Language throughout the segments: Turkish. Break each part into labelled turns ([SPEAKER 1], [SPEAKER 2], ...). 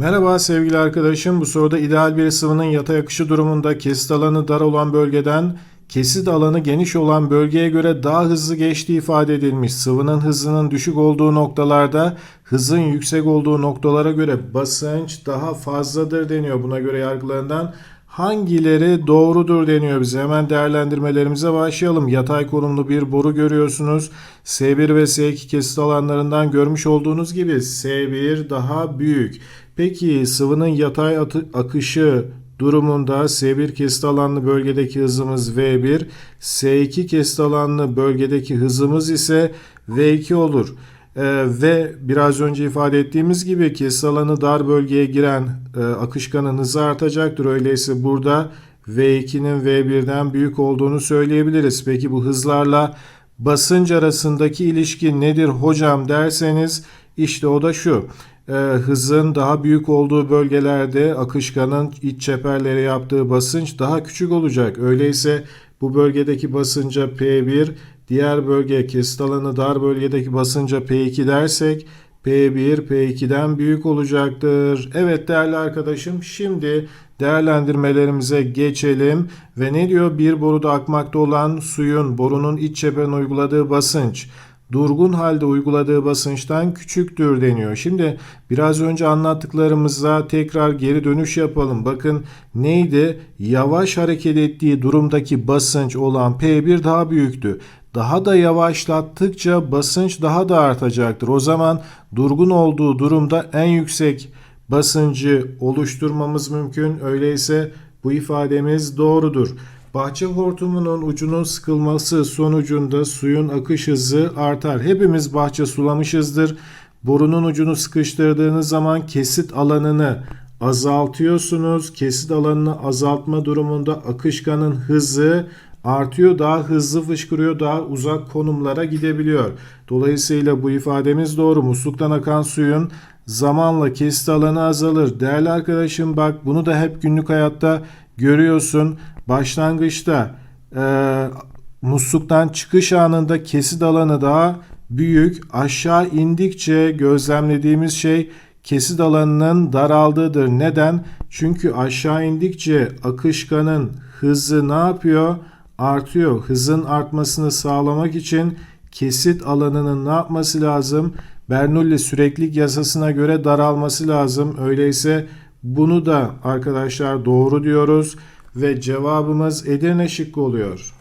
[SPEAKER 1] Merhaba sevgili arkadaşım. Bu soruda ideal bir sıvının yatay akışı durumunda kesit alanı dar olan bölgeden kesit alanı geniş olan bölgeye göre daha hızlı geçtiği ifade edilmiş. Sıvının hızının düşük olduğu noktalarda hızın yüksek olduğu noktalara göre basınç daha fazladır deniyor. Buna göre yargılarından hangileri doğrudur deniyor bize. Hemen değerlendirmelerimize başlayalım. Yatay konumlu bir boru görüyorsunuz. S1 ve S2 kesit alanlarından görmüş olduğunuz gibi S1 daha büyük. Peki sıvının yatay akışı durumunda S1 kesit alanlı bölgedeki hızımız V1, S2 kesit alanlı bölgedeki hızımız ise V2 olur. Ee, ve biraz önce ifade ettiğimiz gibi kesit alanı dar bölgeye giren e, akışkanın hızı artacaktır. Öyleyse burada V2'nin V1'den büyük olduğunu söyleyebiliriz. Peki bu hızlarla basınç arasındaki ilişki nedir hocam derseniz işte o da şu. Ee, hızın daha büyük olduğu bölgelerde akışkanın iç çeperlere yaptığı basınç daha küçük olacak. Öyleyse bu bölgedeki basınca P1, diğer bölge kesit alanı dar bölgedeki basınca P2 dersek P1 P2'den büyük olacaktır. Evet değerli arkadaşım şimdi değerlendirmelerimize geçelim ve ne diyor? Bir boruda akmakta olan suyun borunun iç çeperine uyguladığı basınç durgun halde uyguladığı basınçtan küçüktür deniyor. Şimdi biraz önce anlattıklarımıza tekrar geri dönüş yapalım. Bakın neydi? Yavaş hareket ettiği durumdaki basınç olan P1 daha büyüktü. Daha da yavaşlattıkça basınç daha da artacaktır. O zaman durgun olduğu durumda en yüksek basıncı oluşturmamız mümkün. Öyleyse bu ifademiz doğrudur. Bahçe hortumunun ucunun sıkılması sonucunda suyun akış hızı artar. Hepimiz bahçe sulamışızdır. Borunun ucunu sıkıştırdığınız zaman kesit alanını azaltıyorsunuz. Kesit alanını azaltma durumunda akışkanın hızı artıyor. Daha hızlı fışkırıyor. Daha uzak konumlara gidebiliyor. Dolayısıyla bu ifademiz doğru. Musluktan akan suyun zamanla kesit alanı azalır. Değerli arkadaşım bak bunu da hep günlük hayatta görüyorsun. Başlangıçta e, musluktan çıkış anında kesit alanı daha büyük. Aşağı indikçe gözlemlediğimiz şey kesit alanının daraldığıdır. Neden? Çünkü aşağı indikçe akışkanın hızı ne yapıyor? Artıyor. Hızın artmasını sağlamak için kesit alanının ne yapması lazım? Bernoulli süreklilik yasasına göre daralması lazım. Öyleyse bunu da arkadaşlar doğru diyoruz ve cevabımız Edirne şıkkı oluyor.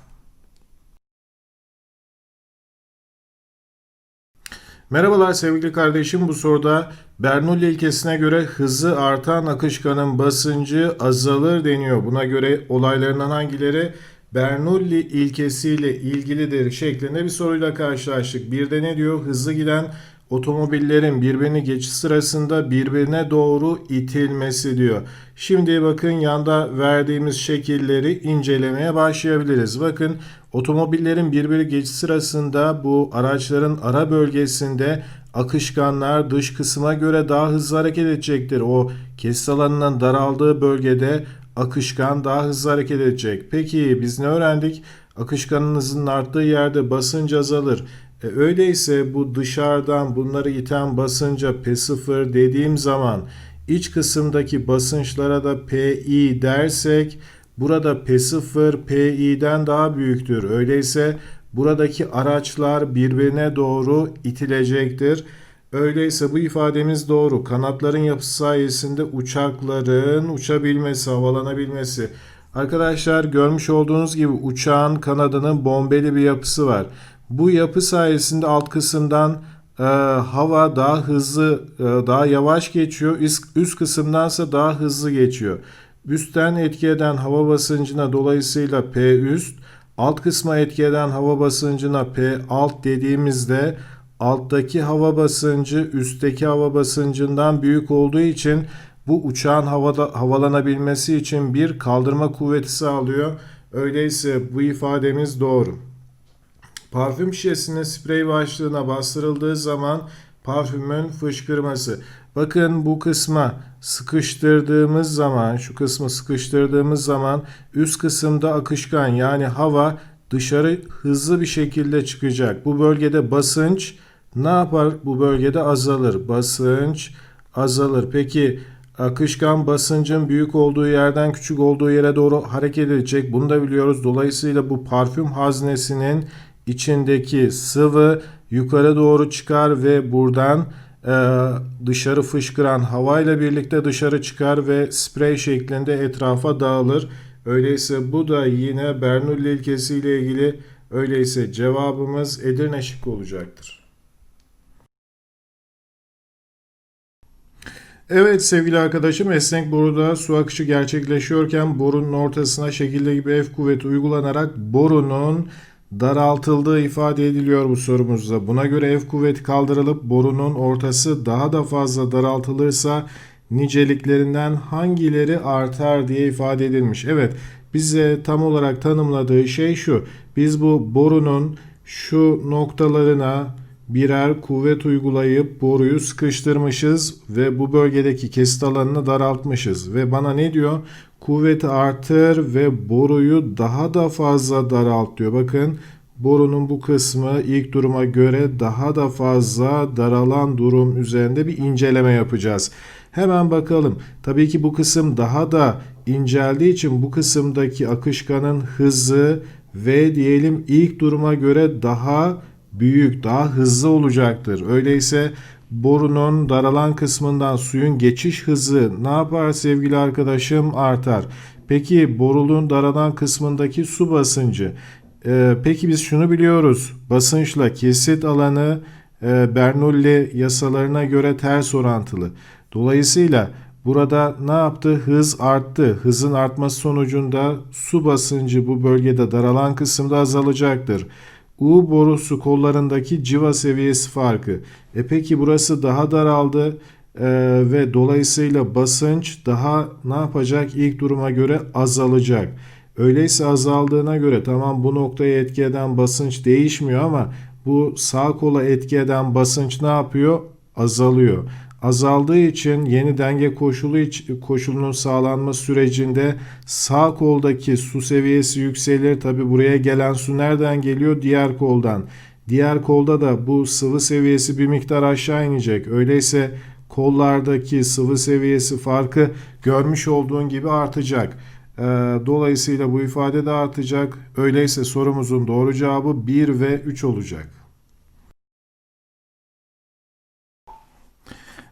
[SPEAKER 1] Merhabalar sevgili kardeşim. Bu soruda Bernoulli ilkesine göre hızı artan akışkanın basıncı azalır deniyor. Buna göre olaylarından hangileri Bernoulli ilkesiyle ilgilidir şeklinde bir soruyla karşılaştık. Bir de ne diyor? Hızlı giden otomobillerin birbirini geçiş sırasında birbirine doğru itilmesi diyor. Şimdi bakın yanda verdiğimiz şekilleri incelemeye başlayabiliriz. Bakın otomobillerin birbiri geçiş sırasında bu araçların ara bölgesinde akışkanlar dış kısma göre daha hızlı hareket edecektir. O kesit alanının daraldığı bölgede akışkan daha hızlı hareket edecek. Peki biz ne öğrendik? Akışkanın hızının arttığı yerde basınç azalır. E, öyleyse bu dışarıdan bunları iten basınca P0 dediğim zaman iç kısımdaki basınçlara da PI dersek burada P0 PI'den daha büyüktür. Öyleyse buradaki araçlar birbirine doğru itilecektir. Öyleyse bu ifademiz doğru. Kanatların yapısı sayesinde uçakların uçabilmesi, havalanabilmesi. Arkadaşlar görmüş olduğunuz gibi uçağın kanadının bombeli bir yapısı var. Bu yapı sayesinde alt kısımdan e, hava daha hızlı, e, daha yavaş geçiyor. Üst, üst kısımdansa daha hızlı geçiyor. Üstten etki eden hava basıncına dolayısıyla P üst, alt kısma etki eden hava basıncına P alt dediğimizde alttaki hava basıncı üstteki hava basıncından büyük olduğu için bu uçağın havada havalanabilmesi için bir kaldırma kuvveti sağlıyor. Öyleyse bu ifademiz doğru. Parfüm şişesinin sprey başlığına bastırıldığı zaman parfümün fışkırması. Bakın bu kısma sıkıştırdığımız zaman, şu kısmı sıkıştırdığımız zaman üst kısımda akışkan yani hava dışarı hızlı bir şekilde çıkacak. Bu bölgede basınç ne yapar? Bu bölgede azalır. Basınç azalır. Peki akışkan basıncın büyük olduğu yerden küçük olduğu yere doğru hareket edecek. Bunu da biliyoruz. Dolayısıyla bu parfüm haznesinin içindeki sıvı yukarı doğru çıkar ve buradan e, dışarı fışkıran havayla birlikte dışarı çıkar ve sprey şeklinde etrafa dağılır. Öyleyse bu da yine Bernoulli ilkesi ile ilgili öyleyse cevabımız Edirne şıkkı olacaktır. Evet sevgili arkadaşım esnek boruda su akışı gerçekleşiyorken borunun ortasına şekilde gibi F kuvveti uygulanarak borunun daraltıldığı ifade ediliyor bu sorumuzda. Buna göre F kuvveti kaldırılıp borunun ortası daha da fazla daraltılırsa niceliklerinden hangileri artar diye ifade edilmiş. Evet bize tam olarak tanımladığı şey şu. Biz bu borunun şu noktalarına birer kuvvet uygulayıp boruyu sıkıştırmışız ve bu bölgedeki kesit alanını daraltmışız. Ve bana ne diyor? Kuvveti artır ve boruyu daha da fazla daralt diyor. Bakın borunun bu kısmı ilk duruma göre daha da fazla daralan durum üzerinde bir inceleme yapacağız. Hemen bakalım. Tabii ki bu kısım daha da inceldiği için bu kısımdaki akışkanın hızı ve diyelim ilk duruma göre daha büyük, daha hızlı olacaktır. Öyleyse borunun daralan kısmından suyun geçiş hızı ne yapar sevgili arkadaşım? Artar. Peki boruluğun daralan kısmındaki su basıncı. Ee, peki biz şunu biliyoruz. Basınçla kesit alanı e, Bernoulli yasalarına göre ters orantılı. Dolayısıyla burada ne yaptı? Hız arttı. Hızın artması sonucunda su basıncı bu bölgede daralan kısımda azalacaktır. U borusu kollarındaki civa seviyesi farkı. E peki burası daha daraldı e, ve dolayısıyla basınç daha ne yapacak? İlk duruma göre azalacak. Öyleyse azaldığına göre tamam bu noktaya etki eden basınç değişmiyor ama bu sağ kola etki eden basınç ne yapıyor? Azalıyor. Azaldığı için yeni denge koşulu koşulunun sağlanma sürecinde sağ koldaki su seviyesi yükselir. Tabi buraya gelen su nereden geliyor? Diğer koldan. Diğer kolda da bu sıvı seviyesi bir miktar aşağı inecek. Öyleyse kollardaki sıvı seviyesi farkı görmüş olduğun gibi artacak. Ee, dolayısıyla bu ifade de artacak. Öyleyse sorumuzun doğru cevabı 1 ve 3 olacak.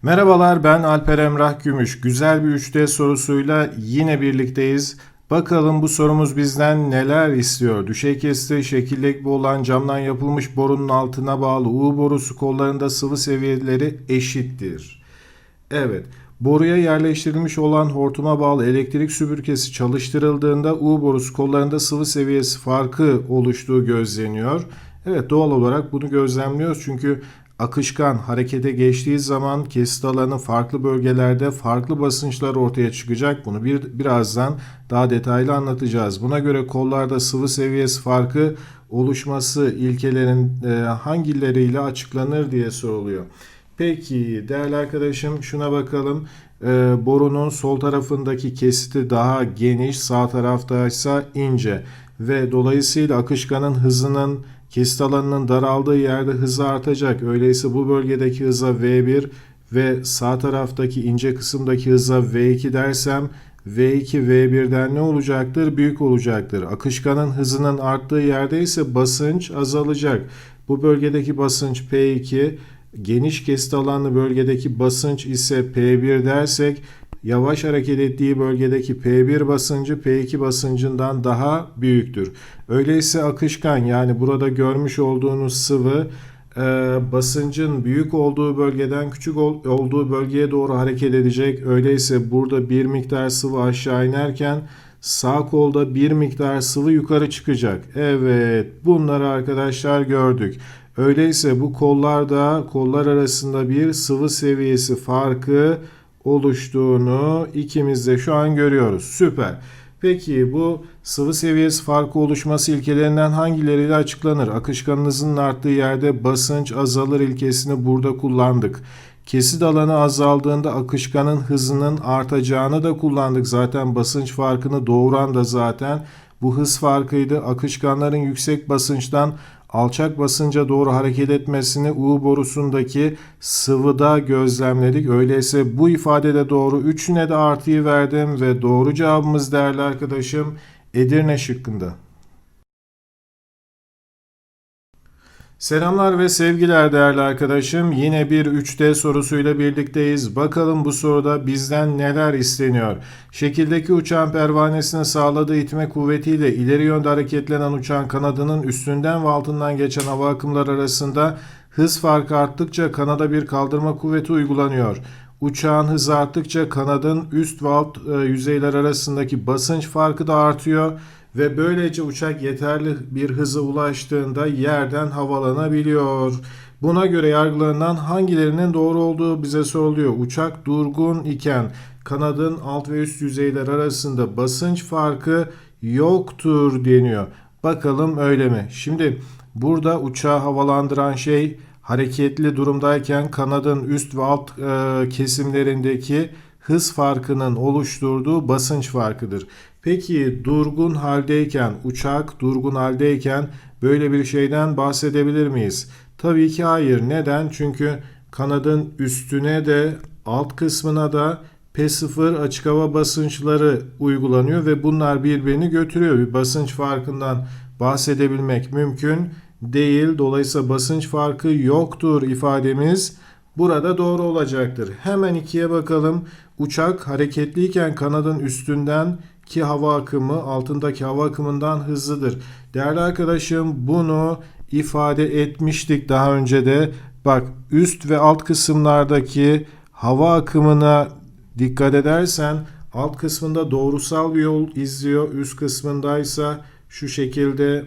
[SPEAKER 1] Merhabalar ben Alper Emrah Gümüş. Güzel bir 3D sorusuyla yine birlikteyiz. Bakalım bu sorumuz bizden neler istiyor? Düşey kesti şekilde gibi olan camdan yapılmış borunun altına bağlı U borusu kollarında sıvı seviyeleri eşittir. Evet. Boruya yerleştirilmiş olan hortuma bağlı elektrik süpürgesi çalıştırıldığında U borusu kollarında sıvı seviyesi farkı oluştuğu gözleniyor. Evet doğal olarak bunu gözlemliyoruz çünkü akışkan harekete geçtiği zaman kesit alanı farklı bölgelerde farklı basınçlar ortaya çıkacak. Bunu bir birazdan daha detaylı anlatacağız. Buna göre kollarda sıvı seviyesi farkı oluşması ilkelerin e, hangileriyle açıklanır diye soruluyor. Peki değerli arkadaşım şuna bakalım. E, borunun sol tarafındaki kesiti daha geniş, sağ tarafta ise ince ve dolayısıyla akışkanın hızının Kesit alanının daraldığı yerde hızı artacak. Öyleyse bu bölgedeki hıza V1 ve sağ taraftaki ince kısımdaki hıza V2 dersem V2 V1'den ne olacaktır? Büyük olacaktır. Akışkanın hızının arttığı yerde ise basınç azalacak. Bu bölgedeki basınç P2, geniş kesit alanlı bölgedeki basınç ise P1 dersek yavaş hareket ettiği bölgedeki P1 basıncı P2 basıncından daha büyüktür. Öyleyse akışkan yani burada görmüş olduğunuz sıvı e, basıncın büyük olduğu bölgeden küçük ol, olduğu bölgeye doğru hareket edecek. Öyleyse burada bir miktar sıvı aşağı inerken sağ kolda bir miktar sıvı yukarı çıkacak. Evet bunları arkadaşlar gördük. Öyleyse bu kollarda kollar arasında bir sıvı seviyesi farkı oluştuğunu ikimiz de şu an görüyoruz. Süper. Peki bu sıvı seviyesi farkı oluşması ilkelerinden hangileriyle açıklanır? Akışkanın hızının arttığı yerde basınç azalır ilkesini burada kullandık. Kesit alanı azaldığında akışkanın hızının artacağını da kullandık. Zaten basınç farkını doğuran da zaten bu hız farkıydı. Akışkanların yüksek basınçtan alçak basınca doğru hareket etmesini U borusundaki sıvıda gözlemledik. Öyleyse bu ifadede doğru. Üçüne de artıyı verdim ve doğru cevabımız değerli arkadaşım Edirne şıkkında. Selamlar ve sevgiler değerli arkadaşım. Yine bir 3D sorusuyla birlikteyiz. Bakalım bu soruda bizden neler isteniyor? Şekildeki uçağın pervanesine sağladığı itme kuvvetiyle ileri yönde hareketlenen uçağın kanadının üstünden ve altından geçen hava akımları arasında hız farkı arttıkça kanada bir kaldırma kuvveti uygulanıyor. Uçağın hızı arttıkça kanadın üst ve alt e, yüzeyler arasındaki basınç farkı da artıyor ve böylece uçak yeterli bir hıza ulaştığında yerden havalanabiliyor. Buna göre yargılarından hangilerinin doğru olduğu bize soruluyor. Uçak durgun iken kanadın alt ve üst yüzeyler arasında basınç farkı yoktur deniyor. Bakalım öyle mi? Şimdi burada uçağı havalandıran şey hareketli durumdayken kanadın üst ve alt e, kesimlerindeki hız farkının oluşturduğu basınç farkıdır. Peki durgun haldeyken, uçak durgun haldeyken böyle bir şeyden bahsedebilir miyiz? Tabii ki hayır. Neden? Çünkü kanadın üstüne de alt kısmına da P0 açık hava basınçları uygulanıyor ve bunlar birbirini götürüyor. Bir basınç farkından bahsedebilmek mümkün değil. Dolayısıyla basınç farkı yoktur ifademiz burada doğru olacaktır. Hemen ikiye bakalım. Uçak hareketliyken kanadın üstünden ki hava akımı altındaki hava akımından hızlıdır. Değerli arkadaşım bunu ifade etmiştik daha önce de. Bak üst ve alt kısımlardaki hava akımına dikkat edersen alt kısmında doğrusal bir yol izliyor. Üst kısmındaysa şu şekilde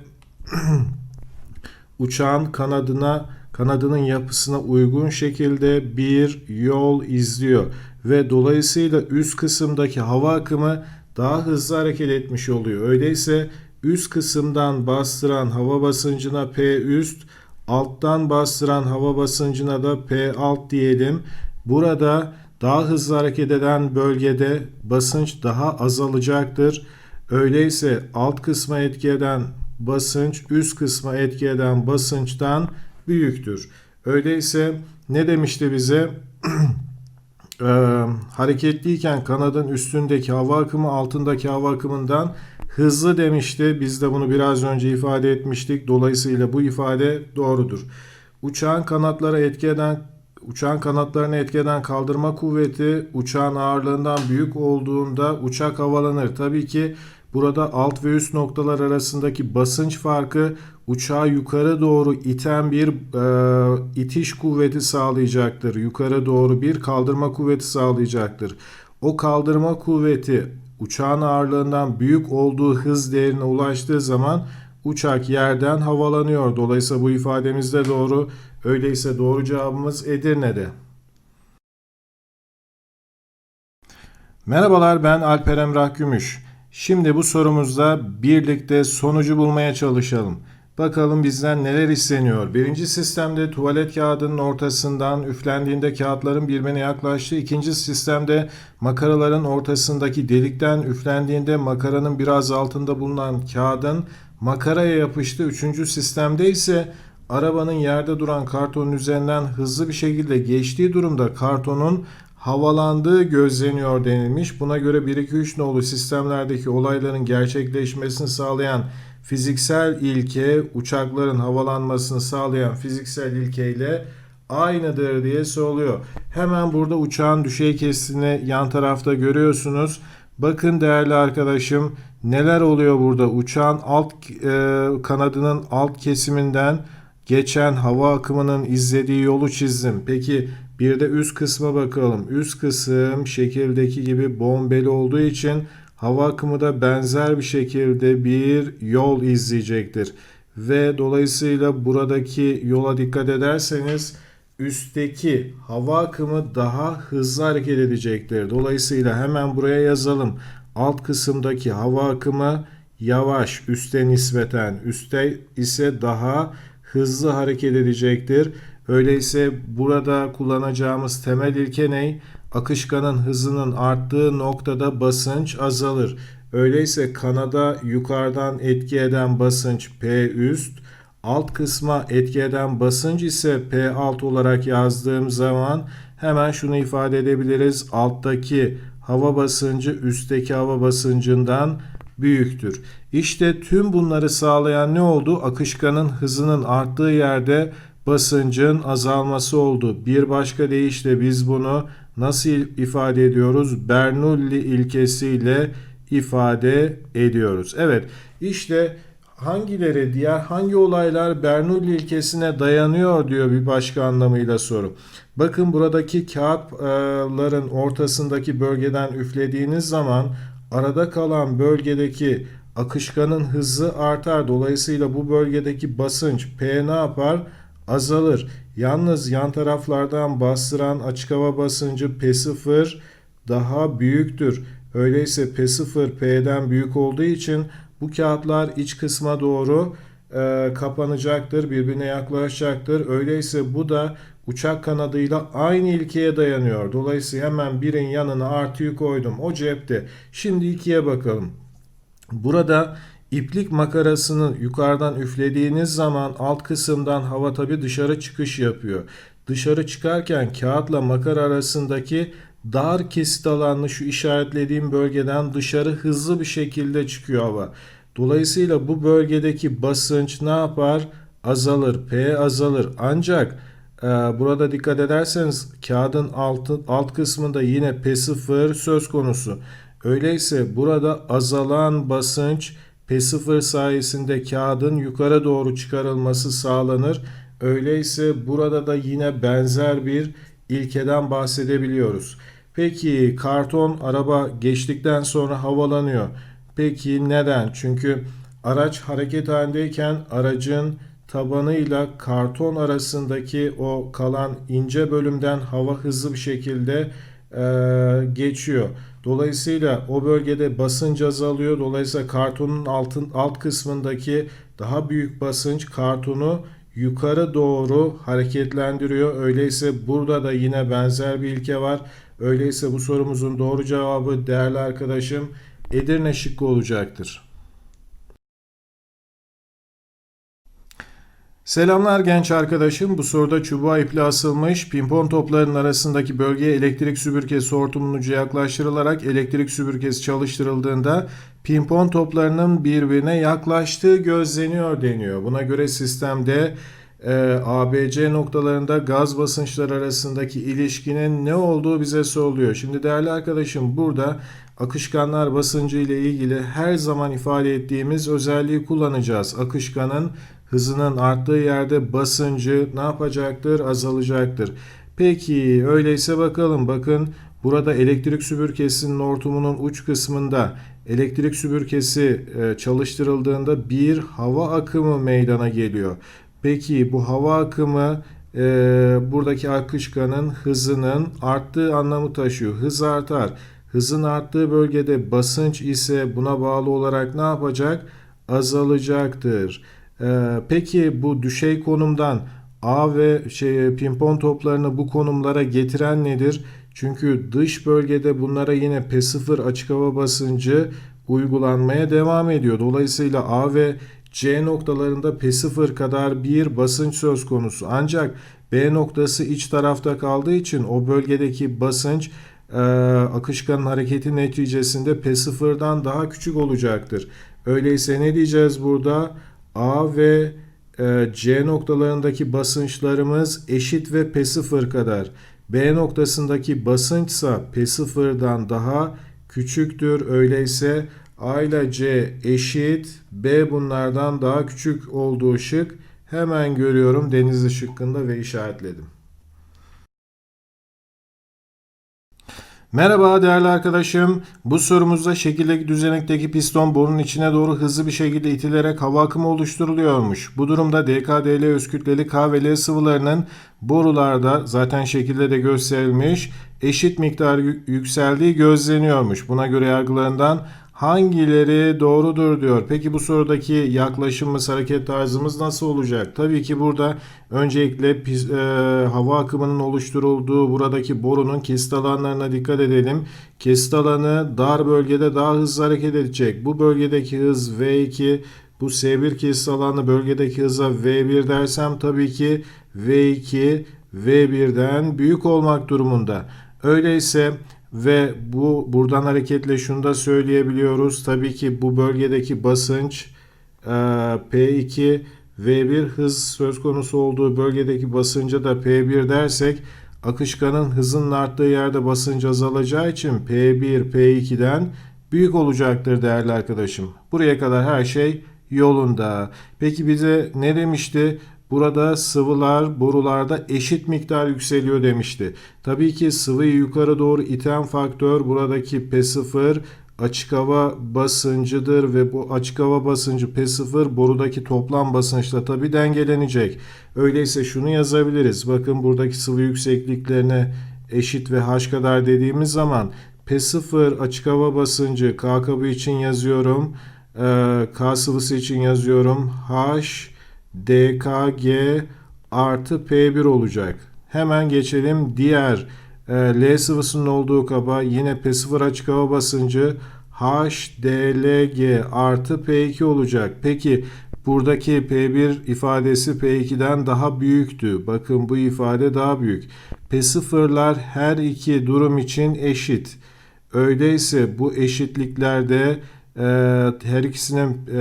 [SPEAKER 1] uçağın kanadına kanadının yapısına uygun şekilde bir yol izliyor ve dolayısıyla üst kısımdaki hava akımı daha hızlı hareket etmiş oluyor. Öyleyse üst kısımdan bastıran hava basıncına P üst, alttan bastıran hava basıncına da P alt diyelim. Burada daha hızlı hareket eden bölgede basınç daha azalacaktır. Öyleyse alt kısma etki eden basınç üst kısma etki eden basınçtan büyüktür. Öyleyse ne demişti bize? e, hareketliyken kanadın üstündeki hava akımı altındaki hava akımından hızlı demişti. Biz de bunu biraz önce ifade etmiştik. Dolayısıyla bu ifade doğrudur. Uçağın kanatlara etki eden uçağın kanatlarını etki eden kaldırma kuvveti uçağın ağırlığından büyük olduğunda uçak havalanır. Tabii ki Burada alt ve üst noktalar arasındaki basınç farkı uçağı yukarı doğru iten bir e, itiş kuvveti sağlayacaktır. Yukarı doğru bir kaldırma kuvveti sağlayacaktır. O kaldırma kuvveti uçağın ağırlığından büyük olduğu hız değerine ulaştığı zaman uçak yerden havalanıyor. Dolayısıyla bu ifademiz de doğru. Öyleyse doğru cevabımız Edirne'de. Merhabalar ben Alper Emrah Gümüş. Şimdi bu sorumuzda birlikte sonucu bulmaya çalışalım. Bakalım bizden neler isteniyor. Birinci sistemde tuvalet kağıdının ortasından üflendiğinde kağıtların birbirine yaklaştığı. İkinci sistemde makaraların ortasındaki delikten üflendiğinde makaranın biraz altında bulunan kağıdın makaraya yapıştı. Üçüncü sistemde ise arabanın yerde duran kartonun üzerinden hızlı bir şekilde geçtiği durumda kartonun havalandığı gözleniyor denilmiş. Buna göre 1-2-3 nolu sistemlerdeki olayların gerçekleşmesini sağlayan fiziksel ilke uçakların havalanmasını sağlayan fiziksel ilkeyle aynıdır diye soruluyor. Hemen burada uçağın düşey kestini yan tarafta görüyorsunuz. Bakın değerli arkadaşım neler oluyor burada. Uçağın alt e, kanadının alt kesiminden geçen hava akımının izlediği yolu çizdim. Peki bir de üst kısma bakalım. Üst kısım şekildeki gibi bombeli olduğu için hava akımı da benzer bir şekilde bir yol izleyecektir. Ve dolayısıyla buradaki yola dikkat ederseniz üstteki hava akımı daha hızlı hareket edecektir. Dolayısıyla hemen buraya yazalım. Alt kısımdaki hava akımı yavaş üste nispeten üstte ise daha hızlı hareket edecektir. Öyleyse burada kullanacağımız temel ilke ne? Akışkanın hızının arttığı noktada basınç azalır. Öyleyse kanada yukarıdan etki eden basınç P üst, alt kısma etki eden basınç ise P alt olarak yazdığım zaman hemen şunu ifade edebiliriz. Alttaki hava basıncı üstteki hava basıncından büyüktür. İşte tüm bunları sağlayan ne oldu? Akışkanın hızının arttığı yerde basıncın azalması oldu. Bir başka deyişle biz bunu nasıl ifade ediyoruz? Bernoulli ilkesiyle ifade ediyoruz. Evet işte hangileri diğer hangi olaylar Bernoulli ilkesine dayanıyor diyor bir başka anlamıyla soru. Bakın buradaki kağıtların ortasındaki bölgeden üflediğiniz zaman arada kalan bölgedeki akışkanın hızı artar. Dolayısıyla bu bölgedeki basınç P ne yapar? Azalır. Yalnız yan taraflardan bastıran açık hava basıncı P0 daha büyüktür. Öyleyse P0 P'den büyük olduğu için bu kağıtlar iç kısma doğru e, kapanacaktır, birbirine yaklaşacaktır. Öyleyse bu da uçak kanadıyla aynı ilkeye dayanıyor. Dolayısıyla hemen birin yanına artıyı koydum. O cepte. Şimdi ikiye bakalım. Burada iplik makarasını yukarıdan üflediğiniz zaman alt kısımdan hava tabi dışarı çıkış yapıyor. Dışarı çıkarken kağıtla makara arasındaki dar kesit alanlı şu işaretlediğim bölgeden dışarı hızlı bir şekilde çıkıyor hava. Dolayısıyla bu bölgedeki basınç ne yapar? Azalır. P azalır. Ancak e, burada dikkat ederseniz kağıdın altı, alt kısmında yine P0 söz konusu. Öyleyse burada azalan basınç P0 sayesinde kağıdın yukarı doğru çıkarılması sağlanır. Öyleyse burada da yine benzer bir ilkeden bahsedebiliyoruz. Peki karton araba geçtikten sonra havalanıyor. Peki neden? Çünkü araç hareket halindeyken aracın tabanıyla karton arasındaki o kalan ince bölümden hava hızlı bir şekilde geçiyor. Dolayısıyla o bölgede basınç azalıyor. Dolayısıyla kartonun altın, alt kısmındaki daha büyük basınç kartonu yukarı doğru hareketlendiriyor. Öyleyse burada da yine benzer bir ilke var. Öyleyse bu sorumuzun doğru cevabı değerli arkadaşım Edirne şıkkı olacaktır. Selamlar genç arkadaşım. Bu soruda çubuğa iple asılmış pimpon toplarının arasındaki bölgeye elektrik süpürgesi hortumunun ucu yaklaştırılarak elektrik süpürgesi çalıştırıldığında pimpon toplarının birbirine yaklaştığı gözleniyor deniyor. Buna göre sistemde e, ABC noktalarında gaz basınçları arasındaki ilişkinin ne olduğu bize soruluyor. Şimdi değerli arkadaşım burada akışkanlar basıncı ile ilgili her zaman ifade ettiğimiz özelliği kullanacağız. Akışkanın hızının arttığı yerde basıncı ne yapacaktır? Azalacaktır. Peki öyleyse bakalım. Bakın burada elektrik süpürgesinin hortumunun uç kısmında elektrik süpürgesi e, çalıştırıldığında bir hava akımı meydana geliyor. Peki bu hava akımı e, buradaki akışkanın hızının arttığı anlamı taşıyor. Hız artar. Hızın arttığı bölgede basınç ise buna bağlı olarak ne yapacak? Azalacaktır. Ee, peki bu düşey konumdan A ve şey pimpon toplarını bu konumlara getiren nedir? Çünkü dış bölgede bunlara yine P0 açık hava basıncı uygulanmaya devam ediyor. Dolayısıyla A ve C noktalarında P0 kadar bir basınç söz konusu. Ancak B noktası iç tarafta kaldığı için o bölgedeki basınç e, akışkanın hareketi neticesinde P0'dan daha küçük olacaktır. Öyleyse ne diyeceğiz burada? A ve e, C noktalarındaki basınçlarımız eşit ve P0 kadar. B noktasındaki basınçsa P0'dan daha küçüktür. Öyleyse A ile C eşit, B bunlardan daha küçük olduğu şık. Hemen görüyorum Denizli şıkkında ve işaretledim. Merhaba değerli arkadaşım. Bu sorumuzda şekildeki düzenekteki piston borunun içine doğru hızlı bir şekilde itilerek hava akımı oluşturuluyormuş. Bu durumda DKDL özkütleli K ve L sıvılarının borularda zaten şekilde de gösterilmiş eşit miktar yükseldiği gözleniyormuş. Buna göre yargılarından hangileri doğrudur diyor. Peki bu sorudaki yaklaşımımız, hareket tarzımız nasıl olacak? Tabii ki burada öncelikle e, hava akımının oluşturulduğu buradaki borunun kesit alanlarına dikkat edelim. Kesit alanı dar bölgede daha hızlı hareket edecek. Bu bölgedeki hız V2, bu S1 kesit alanı bölgedeki hıza V1 dersem tabii ki V2 V1'den büyük olmak durumunda. Öyleyse ve bu buradan hareketle şunu da söyleyebiliyoruz. Tabii ki bu bölgedeki basınç e, P2 V1 hız söz konusu olduğu bölgedeki basınca da P1 dersek akışkanın hızının arttığı yerde basınç azalacağı için P1 P2'den büyük olacaktır değerli arkadaşım. Buraya kadar her şey yolunda. Peki bize ne demişti? Burada sıvılar borularda eşit miktar yükseliyor demişti. Tabii ki sıvıyı yukarı doğru iten faktör buradaki P0 açık hava basıncıdır ve bu açık hava basıncı P0 borudaki toplam basınçla tabi dengelenecek. Öyleyse şunu yazabiliriz. Bakın buradaki sıvı yüksekliklerine eşit ve h kadar dediğimiz zaman P0 açık hava basıncı K kabı için yazıyorum. K sıvısı için yazıyorum. H DKG artı P1 olacak. Hemen geçelim diğer e, L sıvısının olduğu kaba yine P0 açık hava basıncı HDLG artı P2 olacak. Peki buradaki P1 ifadesi P2'den daha büyüktü. Bakın bu ifade daha büyük. P0'lar her iki durum için eşit. Öyleyse bu eşitliklerde e, her ikisinin e,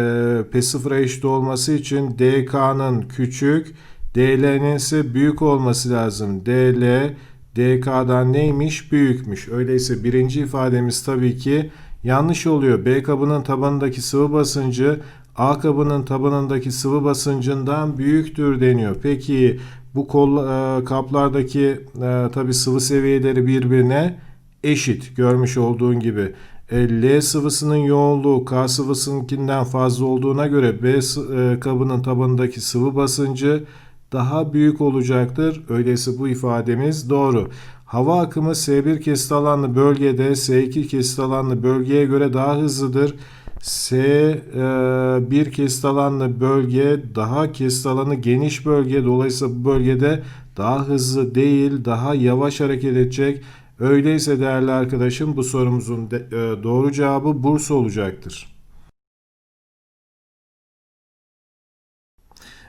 [SPEAKER 1] P0'a eşit olması için DK'nın küçük, DL'nin ise büyük olması lazım. DL DK'dan neymiş? Büyükmüş. Öyleyse birinci ifademiz tabii ki yanlış oluyor. B kabının tabanındaki sıvı basıncı A kabının tabanındaki sıvı basıncından büyüktür deniyor. Peki bu kol, e, kaplardaki e, tabii sıvı seviyeleri birbirine eşit görmüş olduğun gibi. E, L sıvısının yoğunluğu K sıvısınınkinden fazla olduğuna göre B e, kabının tabanındaki sıvı basıncı daha büyük olacaktır. Öyleyse bu ifademiz doğru. Hava akımı S1 kesit alanlı bölgede S2 kesit alanlı bölgeye göre daha hızlıdır. S1 kesit alanlı bölge daha kesit alanı geniş bölge. Dolayısıyla bu bölgede daha hızlı değil, daha yavaş hareket edecek. Öyleyse değerli arkadaşım bu sorumuzun de, e, doğru cevabı Bursa olacaktır.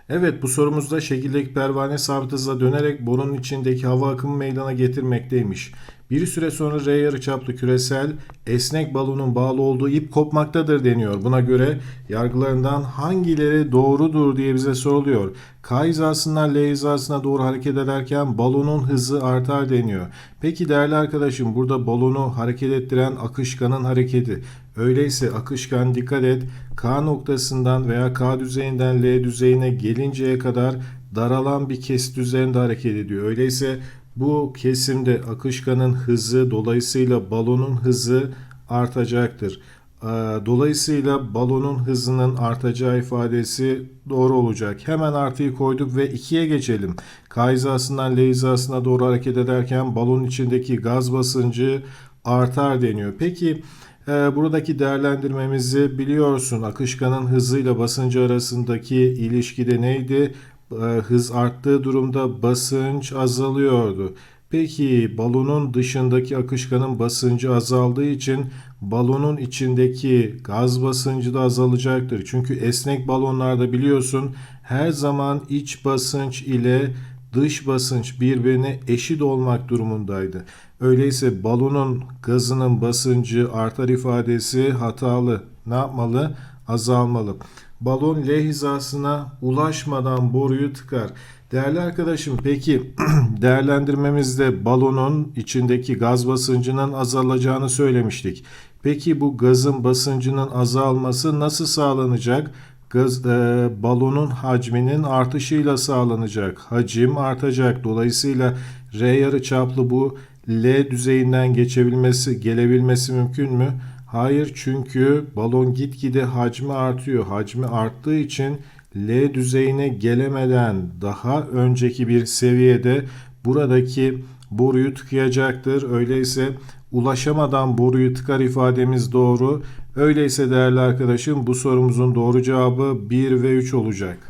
[SPEAKER 1] Evet bu sorumuzda şekildeki pervane sabit hızla dönerek borunun içindeki hava akımı meydana getirmekteymiş. Bir süre sonra R yarıçaplı küresel esnek balonun bağlı olduğu ip kopmaktadır deniyor. Buna göre yargılarından hangileri doğrudur diye bize soruluyor. K hizasından L hizasına doğru hareket ederken balonun hızı artar deniyor. Peki değerli arkadaşım burada balonu hareket ettiren akışkanın hareketi. Öyleyse akışkan dikkat et K noktasından veya K düzeyinden L düzeyine gelinceye kadar daralan bir kesit üzerinde hareket ediyor. Öyleyse bu kesimde akışkanın hızı dolayısıyla balonun hızı artacaktır. Ee, dolayısıyla balonun hızının artacağı ifadesi doğru olacak. Hemen artıyı koyduk ve 2'ye geçelim. K hizasından L hizasına doğru hareket ederken balonun içindeki gaz basıncı artar deniyor. Peki e, buradaki değerlendirmemizi biliyorsun. Akışkanın hızıyla basıncı arasındaki ilişkide neydi? E, hız arttığı durumda basınç azalıyordu. Peki balonun dışındaki akışkanın basıncı azaldığı için balonun içindeki gaz basıncı da azalacaktır. Çünkü esnek balonlarda biliyorsun her zaman iç basınç ile dış basınç birbirine eşit olmak durumundaydı. Öyleyse balonun gazının basıncı artar ifadesi hatalı. Ne yapmalı? Azalmalı. Balon L hizasına ulaşmadan boruyu tıkar. Değerli arkadaşım peki değerlendirmemizde balonun içindeki gaz basıncının azalacağını söylemiştik. Peki bu gazın basıncının azalması nasıl sağlanacak? Gaz, e, balonun hacminin artışıyla sağlanacak. Hacim artacak. Dolayısıyla R yarıçaplı bu L düzeyinden geçebilmesi, gelebilmesi mümkün mü? Hayır çünkü balon gitgide hacmi artıyor. Hacmi arttığı için L düzeyine gelemeden daha önceki bir seviyede buradaki boruyu tıkayacaktır. Öyleyse ulaşamadan boruyu tıkar ifademiz doğru. Öyleyse değerli arkadaşım bu sorumuzun doğru cevabı 1 ve 3 olacak.